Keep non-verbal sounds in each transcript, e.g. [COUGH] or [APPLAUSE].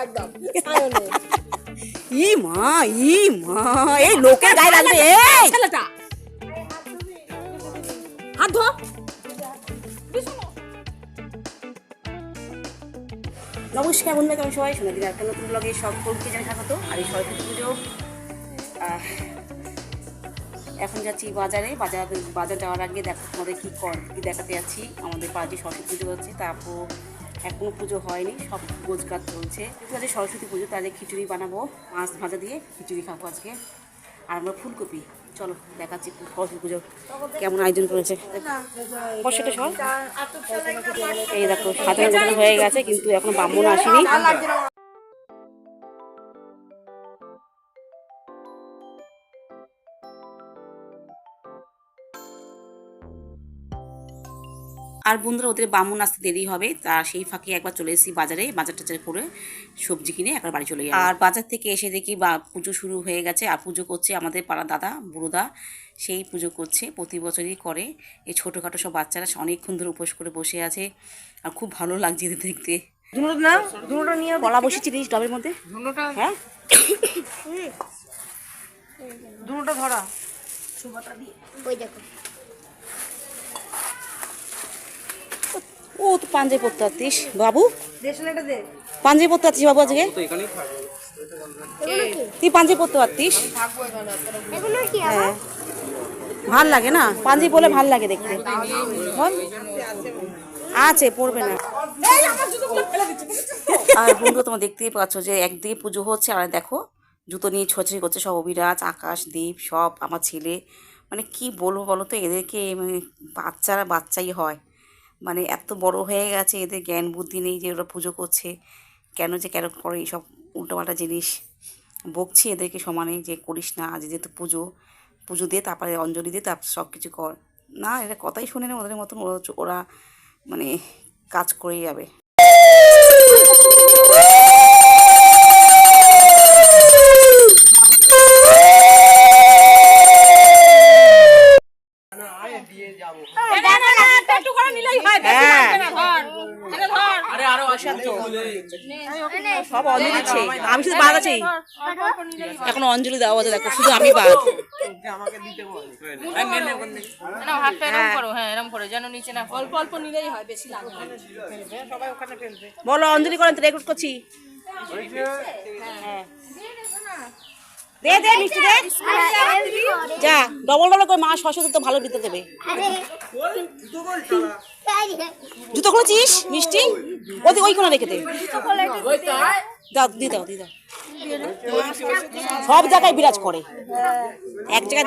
একদম। [LAUGHS] ই মা ই মা এই লোকের গায়ে লাগবে এই! ছেলেটা। হাত ধো। নমস্কার বন্ধুরা কেমন সবাই? শোনা দিন একটা নতুন ব্লগে সকলকে জানাই স্বাগত। আর এই সরস্বতী পুজো এখন যাচ্ছি বাজারে। বাজার বাজার যাওয়ার আগে দেখো তোমাদের কী কর কী দেখাতে যাচ্ছি? আমাদের পাড়ে সরস্বতী পুজো হচ্ছে তারপর এখনও পুজো হয়নি, সব রোজগার চলছে। যেহেতু আজকে সরস্বতী পুজো, তাহলে খিচুড়ি বানাবো, মাছ ভাজা দিয়ে খিচুড়ি খাব আজকে। আর আমরা ফুলকপি, চলো দেখাচ্ছি সরস্বতী পুজো কেমন আয়োজন করেছে। সব এই দেখো সাধারণ হয়ে গেছে, কিন্তু এখন ব্রাহ্মণ আসেনি। আর বন্ধুরা ওদের বামুন আসতে দেরি হবে। তা সেই ফাঁকে একবার চলে এসেছি বাজারে বাজার টাজার করে সবজি কিনে একবার বাড়ি চলে যাই আর বাজার থেকে এসে দেখি বা পুজো শুরু হয়ে গেছে আর পুজো করছে আমাদের পাড়া দাদা বুড়োদা। সেই পুজো করছে প্রতি বছরই করে। এই ছোটোখাটো সব বাচ্চারা অনেকক্ষণ ধরে উপোস করে বসে আছে আর খুব ভালো লাগছে এদের দেখতে। না নিয়ে কলা বসেছিলিস ডবের মধ্যে। হ্যাঁ। দুটোটা ধরা। ও তো পাঞ্জাবি পরতে পারতিস বাবু? পাঞ্জাবি পরতে পারতিস বাবু আজকে? তুই পাঞ্জাবি পরতে পারতিস হ্যাঁ। ভালো লাগে না? পাঞ্জাবি পরলে ভালো লাগে দেখতে। আছে পড়বে না। আর বন্ধু তোমার দেখতেই পাচ্ছ যে একদিকে পুজো হচ্ছে আর দেখো জুতো নিয়ে ছোছড়ি করছে সব অভিরাজ আকাশ দীপ সব আমার ছেলে। মানে কি বলব বলো তো এদেরকে মানে বাচ্চারা বাচ্চাই হয়। মানে এত বড় হয়ে গেছে, এদের জ্ঞান বুদ্ধি নেই যে ওরা পুজো করছে। কেন যে কেন করে এইসব উল্টোপাল্টা জিনিস। বকছি এদেরকে সমানে যে করিস না, আজ যেহেতু পুজো পুজো দিয়ে তারপরে অঞ্জলি দিয়ে তারপর সব কিছু কর। না এরা কথাই শোনে না, ওদের মতন ওরা ওরা মানে কাজ করেই যাবে। একটু করে নিলেই হয় বেশি হ্যাঁ। লাগবে না, ধর এটা ধর আরে আরও অশান্ত সব অঞ্জলি দিচ্ছে। আমি শুধু বাদ আছি। হয় এখন অঞ্জলি দেওয়া আছে দেখো শুধু আমি বাদ। হ্যাঁ। এরকম করো যেন নিচে না অল্প অল্প নিলেই হয় বেশি লাগবে না। বলো অঞ্জলি করেন তো রেকর্ড করছি। হ্যাঁ। দে দে, মিষ্টি দে। যা, ডবল ডবল করে মা সরস্বতী তো ভালো দিতে দেবে। জুতো খুলেছিস? মিষ্টি? ওই ওই কোনো রেখে দে। দাও দাও দাও। সব জায়গায় বিরাজ করে। এক জায়গায়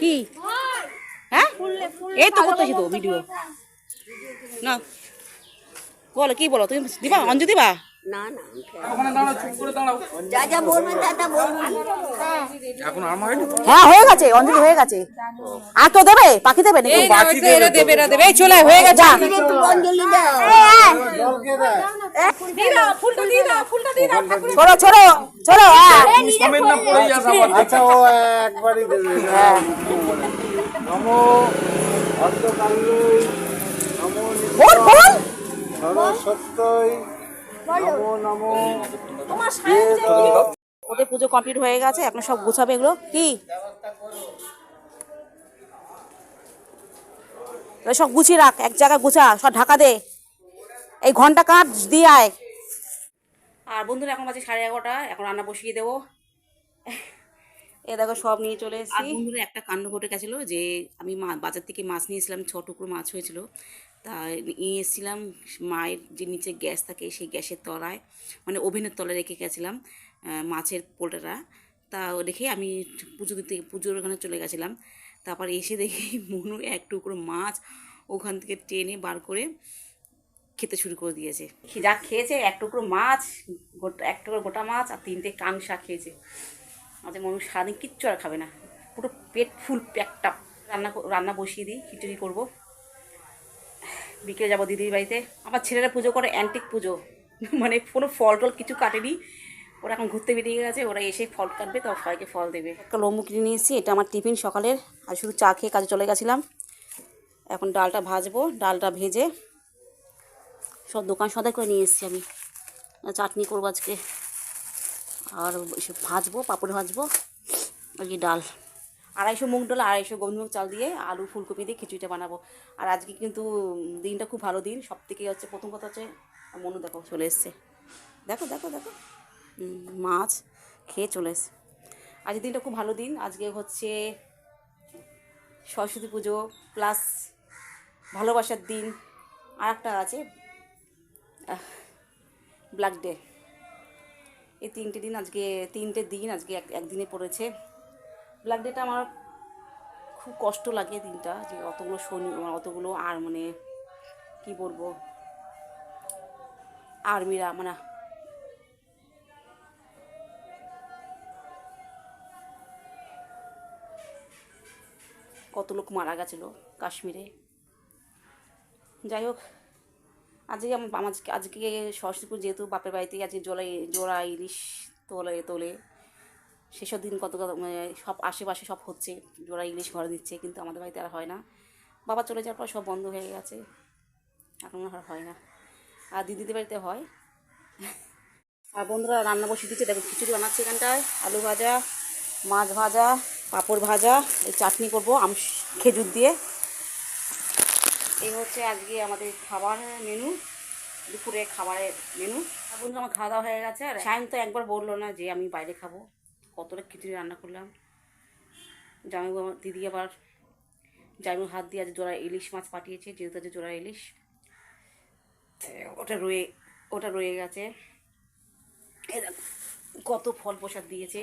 কি? হ্যাঁ? এই তো করতেছি তো ভিডিও না। বলো, কি বলো? তুমি দিবা? অঞ্জু দিবা? যা যা বলবেন হ্যাঁ হয়ে গেছে অঞ্জলি হয়ে গেছে আর দেবে পাখি দেবে নাকি এরা দেবে এরা দেবে এই চলে হয়ে গেছে অঞ্জলি দাও জলকে দেয় দিয়ে দাও ফুলটা দিয়ে দাও ফুলটা দিয়ে দাও ছোড়ো ছোড়ো ছোড়ো হ্যাঁ আচ্ছা ও একবারই দেবে নমো অর্ধকাল্যই নমো বল বল সরস্বত্যই নমো নমো ওদের পুজো কমপ্লিট হয়ে গেছে এখন সব গুছাবে এগুলো। কি? সব গুছিয়ে রাখ এক জায়গায় গুছা সব ঢাকা দে। এই ঘণ্টা কাঁচ দিয়ে আয়। আর বন্ধুরা এখন বাজে সাড়ে এগারোটা এখন রান্না বসিয়ে দেবো। এ দেখো সব নিয়ে চলে এসেছি। বন্ধুরা একটা কাণ্ড ঘটে গেছিল যে আমি বাজার থেকে মাছ নিয়েছিলাম ছ টুকরো মাছ হয়েছিল। তা নিয়ে এসেছিলাম মায়ের যে নিচে গ্যাস থাকে সেই গ্যাসের তলায় মানে ওভেনের তলায় রেখে গেছিলাম মাছের পোলটাটা। তা রেখে আমি পুজো দিতে পুজোর ওখানে চলে গেছিলাম। তারপর এসে দেখি মনু এক টুকরো মাছ ওখান থেকে টেনে বার করে খেতে শুরু করে দিয়েছে। যা খেয়েছে এক টুকরো মাছ গোটা এক টুকরো গোটা মাছ আর তিনটে কাংসা খেয়েছে। আচ্ছা মানুষ সারাদিন কিচ্ছু আর খাবে না। পুরো পেট ফুল প্যাকটা রান্না রান্না বসিয়ে দিই, খিচুড়ি করব। বিকেলে যাব দিদির বাড়িতে। আমার ছেলেরা পুজো করে অ্যান্টিক পুজো। [LAUGHS] মানে কোনো ফল টল কিছু কাটেনি। ওরা এখন ঘুরতে বেরিয়ে গেছে, ওরা এসে ফল কাটবে তো সবাইকে ফল দেবে। একটা লম্বু কিনে নিয়ে এসেছি, এটা আমার টিফিন সকালের। আর শুধু চা খেয়ে কাজে চলে গেছিলাম। এখন ডালটা ভাজবো, ডালটা ভেজে সব দোকান সদাই করে নিয়ে এসেছি আমি। চাটনি করব আজকে। আর ভাজবো, পাপড় ভাজবো, আর কি ডাল। আড়াইশো মুগ ডাল, আড়াইশো গোবিন্দভোগ চাল দিয়ে আলু ফুলকপি দিয়ে খিচুড়িটা বানাবো। আর আজকে কিন্তু দিনটা খুব ভালো দিন। সব থেকে হচ্ছে প্রথম কথা হচ্ছে, মনু দেখো চলে এসছে। দেখো দেখো দেখো। মাছ খেয়ে চলে এসছে। আজকের দিনটা খুব ভালো দিন। আজকে হচ্ছে সরস্বতী পুজো প্লাস ভালোবাসার দিন। আর একটা আছে ব্ল্যাক ডে এই তিনটে দিন আজকে, তিনটে দিন আজকে এক, একদিনে পড়েছে। ব্ল্যাক ডেটা আমার খুব কষ্ট লাগে দিনটা, যে অতগুলো সৈন্য অতগুলো আর মানে কি বলব? আর্মিরা মানে কত লোক মারা গেছিল কাশ্মীরে। যাই হোক আজকে আম- আমার আজকে সরস্বতীপুর যেহেতু বাপের বাড়িতে আজকে জোড়া জোড়া ইলিশ তোলে তোলে। সেসব দিন কত কত মানে সব আশেপাশে সব হচ্ছে জোড়া ইলিশ ঘরে দিচ্ছে, কিন্তু আমাদের বাড়িতে আর হয় না। বাবা চলে যাওয়ার পর সব বন্ধ হয়ে গেছে। এখন আর হয় না। আর দিদিদের বাড়িতে হয়। আর বন্ধুরা, রান্না বসিয়ে দিচ্ছে। দেখো, খিচুড়ি বানাচ্ছে এখানটায়। আলু ভাজা, মাছ ভাজা, পাঁপড় ভাজা, এই চাটনি করব, আম, খেজুর দিয়ে। এই হচ্ছে আজকে আমাদের খাবার মেনু দুপুরে খাবারের মেনু। বন্ধু, আমার খাওয়া দাওয়া হয়ে গেছে, আর সায়ন তো একবার বলল না যে আমি বাইরে খাব। কতটা খিচুড়ি রান্না করলাম। জামাইবু দিদি আবার, জামাইবু হাত দিয়ে আজ জোড়া ইলিশ মাছ পাঠিয়েছে, যেহেতু আছে জোড়া ইলিশ। ওটা রয়ে ওটা রয়ে গেছে। কত ফল প্রসাদ দিয়েছে।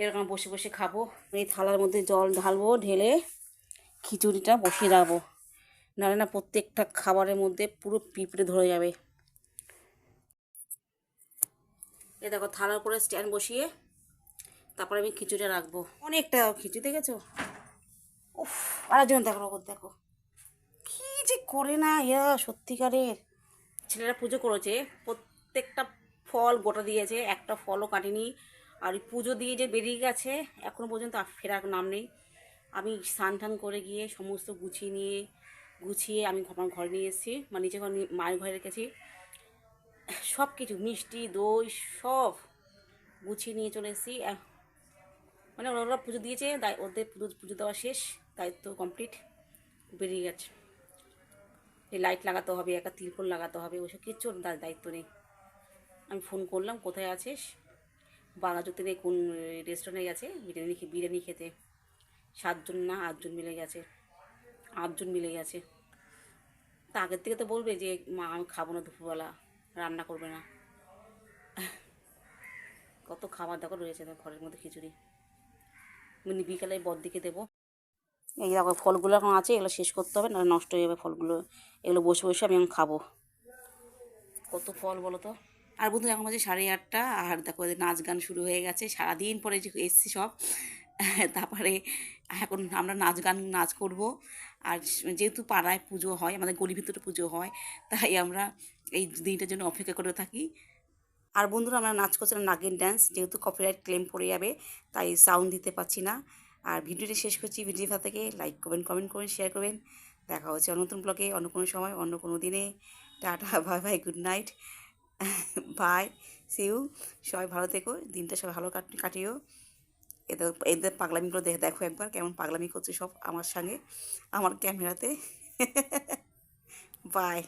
এরকম বসে বসে খাব। এই থালার মধ্যে জল ঢালবো, ঢেলে খিচুড়িটা বসিয়ে রাখব। নাহলে না প্রত্যেকটা খাবারের মধ্যে পুরো পিঁপড়ে ধরে যাবে। এ দেখো থালার উপরে স্ট্যান্ড বসিয়ে তারপরে আমি খিচুড়িটা রাখব। অনেকটা খিচুড়ি, দেখেছ? উফ, আরেকজন দেখো দেখো। কি যে করে না এরা সত্যিকারের? ছেলেরা পুজো করেছে, প্রত্যেকটা ফল গোটা দিয়েছে, একটা ফলও কাটেনি। আর পুজো দিয়ে যে বেরিয়ে গেছে এখনও পর্যন্ত ফেরার নাম নেই। আমি স্নান টান করে গিয়ে সমস্ত গুছিয়ে নিয়ে গুছিয়ে আমি আমার ঘরে নিয়ে এসেছি। মানে নিজে ঘর মায়ের ঘরে রেখেছি। সব কিছু মিষ্টি, দই, সব গুছিয়ে নিয়ে চলে এসেছি। মানে ওরা পুজো দিয়েছে দায় ওদের পুজো পুজো দেওয়া শেষ। দায়িত্ব কমপ্লিট বেরিয়ে গেছে। এই লাইট লাগাতে হবে, একটা তিরপল লাগাতে হবে, ওসব কিচ্ছু দায়িত্ব নেই। আমি ফোন করলাম, কোথায় আছিস? বাঘাজুতে নেই, কোন রেস্টুরেন্টে গেছে? বিরিয়ানি বিরিয়ানি খেতে। সাতজন না আটজন মিলে গেছে। আটজন মিলে গেছে। তা আগের থেকে তো বলবে যে, মা, আমি খাব না দুপুরবেলা, রান্না করবে না। কত খাবার দাবার রয়েছে ঘরের মধ্যে খিচুড়ি। মানে বিকালে বদ্দিকে দেবো। এই দেখো, ফলগুলো এখন আছে, এগুলো শেষ করতে হবে না নষ্ট হয়ে যাবে ফলগুলো। এগুলো বসে বসে আমি এখন খাব। কত ফল বলো তো? আর বন্ধু, এখন বাজে সাড়ে আটটা, আর দেখো নাচ গান শুরু হয়ে গেছে। সারাদিন পরে যে এসছি সব, তারপরে এখন আমরা নাচ গান, নাচ করব। আর যেহেতু পাড়ায় পুজো হয়, আমাদের গলি ভিতরে পুজো হয়, তাই আমরা এই দিনটার জন্য অপেক্ষা করে থাকি। আর বন্ধুরা, আমরা নাচ করছিলাম নাগিন ড্যান্স যেহেতু কপিরাইট ক্লেম পড়ে যাবে, তাই সাউন্ড দিতে পারছি না। আর ভিডিওটি শেষ করছি, ভিডিওটা থেকে লাইক করবেন কমেন্ট করবেন শেয়ার করবেন। দেখা হচ্ছে অন্য নতুন ব্লগে অন্য কোনো সময়, অন্য কোনো দিনে। Tata bye bye good night bye see you সবাই ভালো থেকো, দিনটা সবাই ভালো কাট, কাটিও। এদের এদের পাগলামিগুলো দেখে দেখো একবার কেমন পাগলামি করছে সব আমার সঙ্গে, আমার ক্যামেরাতে। [LAUGHS] বাই